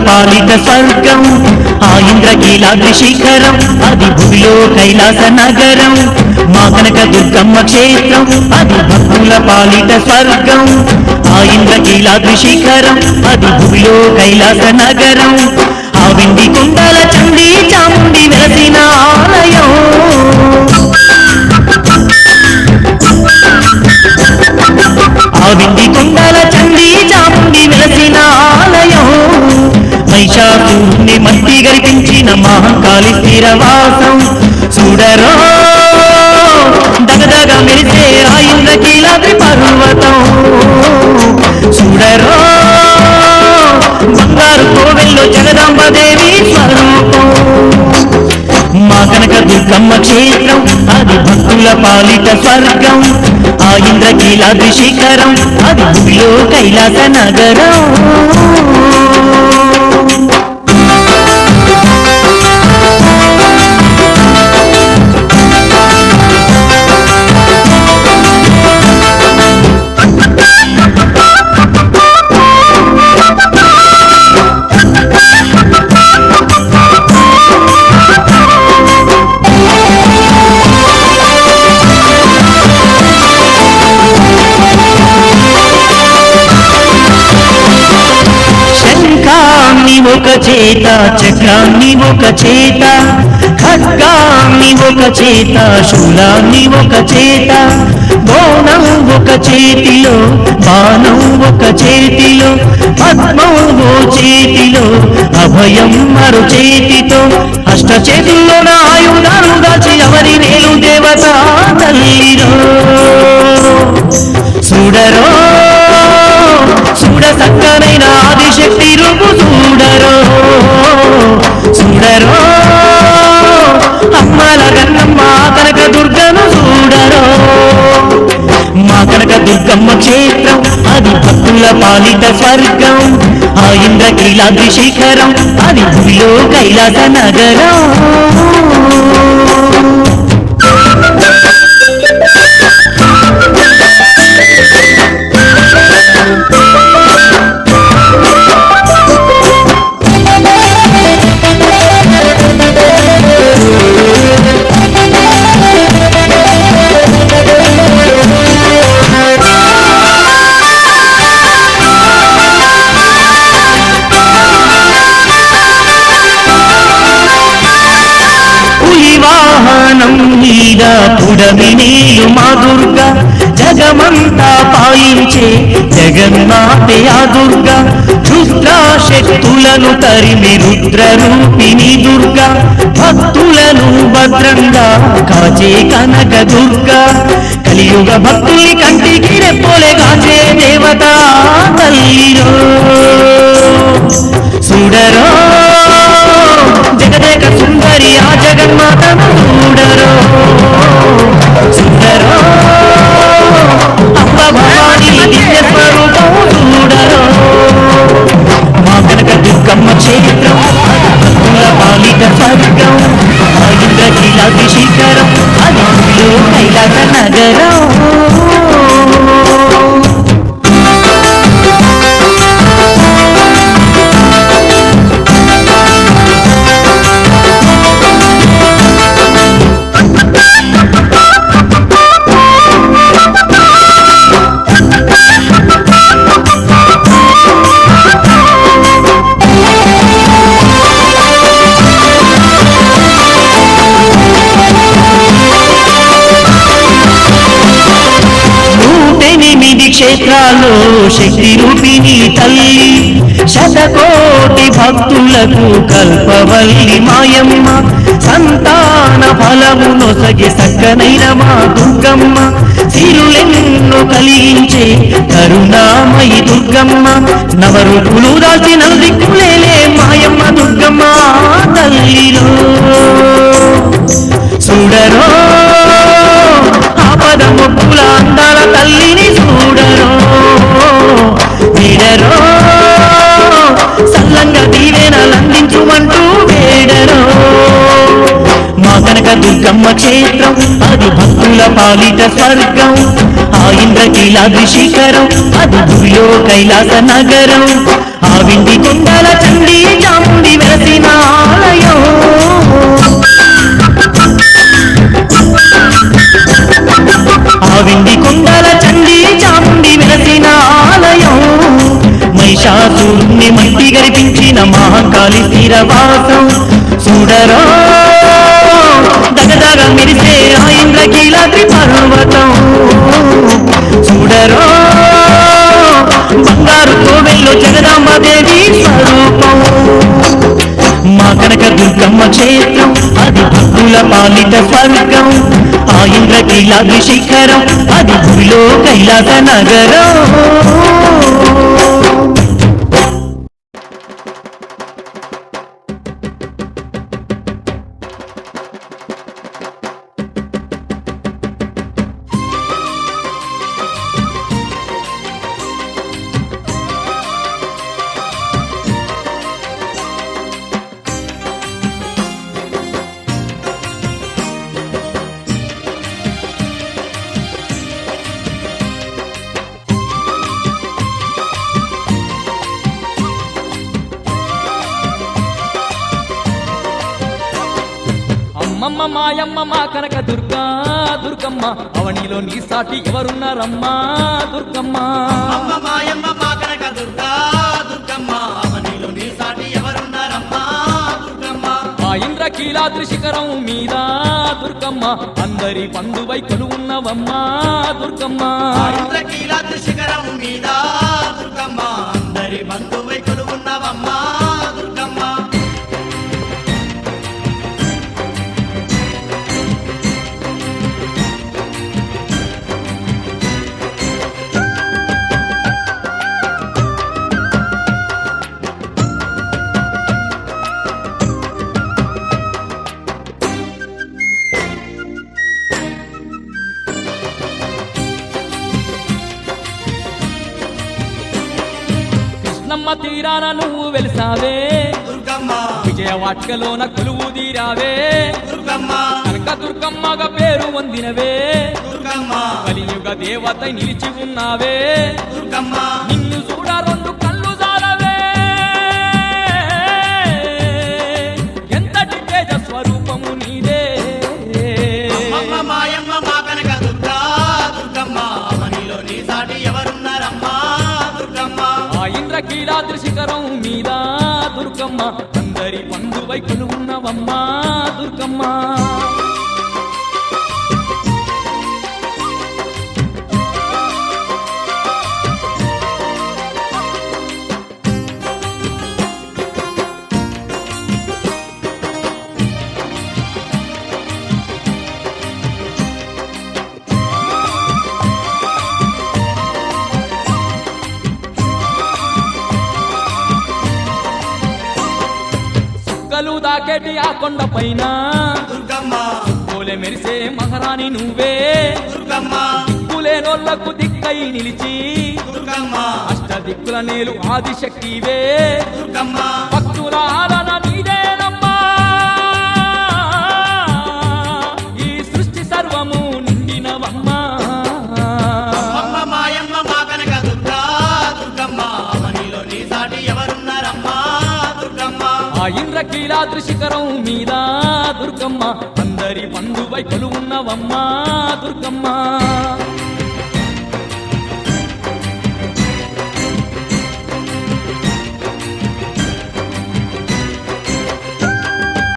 పాలిత స్వర్గం ఆ ఇంద్రకీలాద్రి శిఖరం అది భూమిలో కైలాస నగరం మా కనక దుర్గమ్మ క్షేత్రం అది భక్తుల పాలిత స్వర్గం ఆ ఇంద్రకీలాద్రి శిఖరం అది భూమిలో కైలాస నగరం ఆ విండి కుండల చండి చాముండి వెలసిన ఆలయం. ఆ విండి మహిషాసుని మట్టి గరిపించిన మహంకాళి స్థిరవాసం చూడరో దగదగ మెరిసే ఆ కీలాద్రి పర్వతం. చూడరో బంగారు కోవెల్లో జగదాంబదేవి స్వరూపం. మా కనక దుర్గమ్మ క్షేత్రం అది భక్తుల పాలిత స్వర్గం. ఆ ఇంద్రకీలాద్రి శిఖరం అది భూమిలో కైలాస నగరం. చేత చక్రాన్ని ఒక చేత ఖడ్గాన్ని ఒక చేత శూలాన్ని ఒక చేత బోనం ఒక చేతిలో బాణం ఒక చేతిలో పద్మం ఓ చేతిలో అభయం మరో చేతితో. అష్ట చేతుల్లో నా ఆయుధాలు దాచి ఎవరి నేను దేవత తల్లిరో. చూడరో చూడ సక్కనైన ఆదిశక్తి కనక క్షేత్రం అది భక్తుల పాలిత స్వర్గం. ఆ ఇంద్రకీలాద్రి శిఖరం అది భూమిలో కైలాస నగరం. వాహనం మీద పుడమి నీలు మా దుర్గ. జగమంతా పాయించే జగన్నాథే ఆ దుర్గ. రుద్రా శక్తులను తరిమి రుద్రరూపిణి దుర్గ. భక్తులను భద్రంగా కాచే కనక దుర్గ. కలియుగ భక్తుల్ని కంటికి రెప్పోలే కాచే దేవత తల్లిరో చూడరో జగదేక సుందరి ఆ జగన్మాతను చూడరో నూటెనిమిది శక్తి రూపిణి తల్లి. శతకోటి భక్తులకు కల్పవల్లి మాయమ్మ. సంతాన ఫలము నొసగి సక్కనైన మా దుర్గమ్మ. సిరులెన్ను కలిగించే కరుణామయి దుర్గమ్మ. నవరూపులు దాచిన దిక్కులేలే మాయమ్మ దుర్గమ్మ తల్లిలో. క్షేత్రం అది భక్తుల పాలిత స్వర్గం ఆ ఇంద్రకీలాద్రి శిఖరం అది గురిలో కైలాస నగరం. ఆ వింటి కొండల చండీ చాముడి వెలసిన ఆలయం. ఆ కొండల వెలసిన ఆలయం. మట్టి మహాకాళి తీరవాసం చూడరా దగదగ మెరిసే ఆ ఇంద్రకీలాద్రి పర్వతం చూడరో బంగారు కోవెల్లో జగదాంబాదేవి స్వరూపం. మా కనక దుర్గమ్మ క్షేత్రం అది భక్తుల పాలిత స్వర్గం. ఆ ఇంద్రకీలాద్రి శిఖరం అది భూమిలో కైలాస నగరం. అమ్మమ్మ మాయమ్మ మా కనక దుర్గా దుర్గమ్మ. అవనిలో నీ సాటి ఎవరున్నారమ్మా దుర్గమ్మ. అమ్మ మాయమ్మ మా కనక దుర్గా దుర్గమ్మ. అవనిలో నీ సాటి ఎవరున్నారమ్మా దుర్గమ్మ. ఆ ఇంద్రకీలాద్రి శిఖరం మీద దుర్గమ్మ. అందరి బంధువై కొలువున్నవమ్మా దుర్గమ్మ. ఇంద్రకీలాద్రి శిఖరం మీద కృష్ణమ్మ తీరాన నువ్వు వెలిసావే. దుర్గమ్మ. విజయవాటికలోన కొలువు తీరావే. దుర్గమ్మ. కనక దుర్గమ్మగా పేరు పొందినవే దుర్గమ్మ. కలియుగ దేవత నిలిచి ఉన్నావే. దుర్గమ్మ. నిన్ను చూడ రెండు కళ్ళు జాలవే. ఎంతటి తేజ స్వరూపము నీదే మాయమ్మ మా కనక దుర్గా దుర్గమ్మ. అవనిలో నీ సాటి ఎవరున్నారమ్మా? దుర్గమ్మ ఇంద్ర కీలాద్రి శిఖరం మీదా దుర్గమ్మ. అందరి పండువై కొలువున్నవమ్మా దుర్గమ్మ. దాకేటి ఆ కొండ పైన పోలే మెరిసే మహారాణి నువ్వే. దిక్కులేనోళ్ళకు దిక్కై నిలిచి. అష్ట దిక్కుల నేలు ఆదిశక్తివే. భక్తుల ఆలన ఆ ఇంద్రకీలాద్రి శిఖరం మీద దుర్గమ్మ. అందరి బంధువై కొలువున్నవమ్మా దుర్గమ్మ.